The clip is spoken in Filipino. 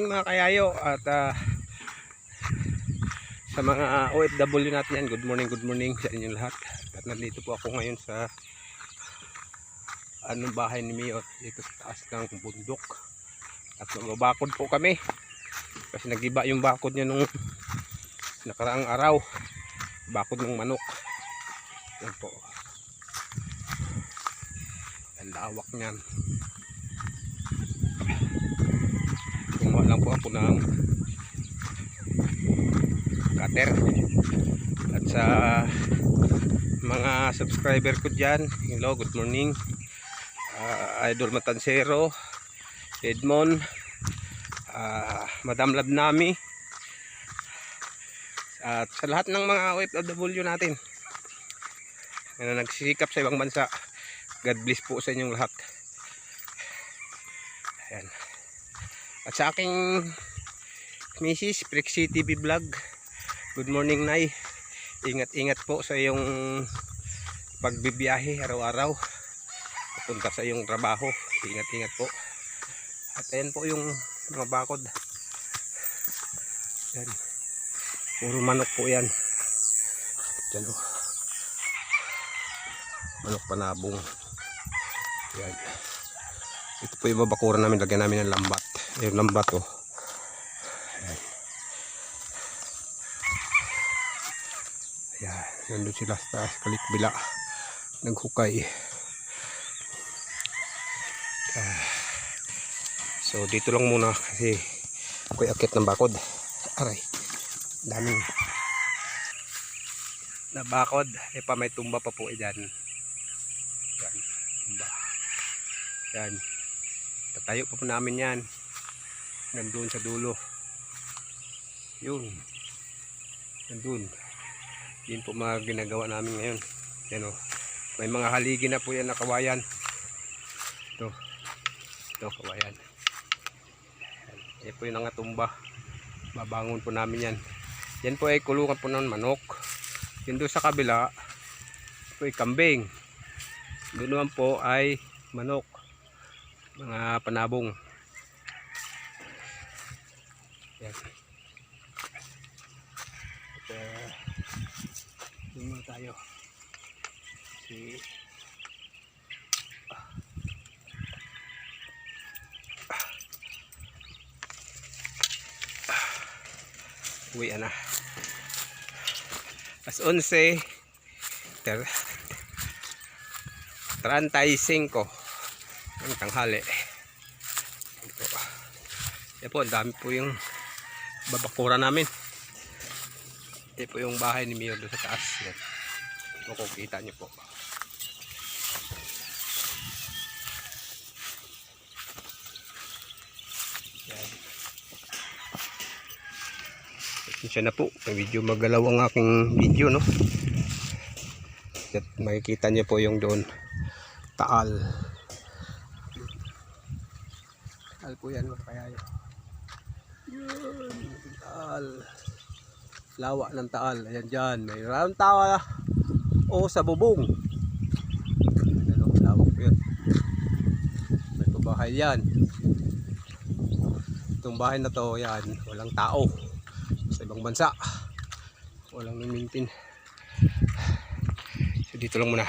mga kayayo at ah, sa mga OFW natin yan, good morning, good morning sa inyong lahat. At nandito po ako ngayon sa anong bahay ni Mayor dito sa taas ng bundok. At magbabakod po kami. Kasi nagiba yung bakod niya nung nakaraang araw. Bakod ng manok. Yan po. Ang lawak niyan. Lang po ng cutter. At sa mga subscriber ko dyan, hello, good morning. Ah, Idol Matansero, Edmond, ah, Madam Lab Nami, at sa lahat ng mga OFW natin na nagsisikap sa ibang bansa. God bless po sa inyong lahat. At sa aking Mrs. Prexy TV Vlog, good morning Nay. Ingat-ingat po sa iyong pagbibiyahe araw-araw. Punta sa iyong trabaho. Ingat-ingat po. At ayan po yung mga bakod. Yan. Puro manok po yan. Yan o. Manok panabong. Yan. Ito po yung babakuran namin. Lagyan namin ng lambat. Yung lambat o. Ayan. Ayan. Nandun sila sa taas. Kalikbila. Naghukay. Ah. So dito lang muna kasi ako'y akit ng bakod. Aray. Daming na bakod. E pa may tumba pa po eh dyan. Yan. Tumba. Yan. Tatayo pa po namin yan. Nandun sa dulo. Yun. Nandun. Yun po mga ginagawa namin ngayon. Yan o. May mga haligi na po yan na kawayan. Ito. Ito kawayan. Yan. Po yung nangatumba. Babangon po namin yan. Yan po ay kulungan po ng manok. Yun doon sa kabila. Ito ay kambing. Doon naman po ay manok. Mga panabong. Yan. At, uh, yun muna tayo. Si uwi na. As 11 ter 35 ang tanghali. Ito. Yan po, dami po yung babakura namin. Ito po yung bahay ni Mio doon sa taas. Yan. Makukita niyo po. Yan. Pasensya na po. Medyo magalaw ang aking video, no? At makikita niyo po yung doon. Taal. Taal po yan, mga kayayo. Yun, taal. Lawa ng taal. Ayan dyan. May round taal. O sa bubong. Ano, lawak po yun. May pabahay yan. Itong bahay na to, yan. Walang tao sa ibang bansa walang nag-maintain so dito lang muna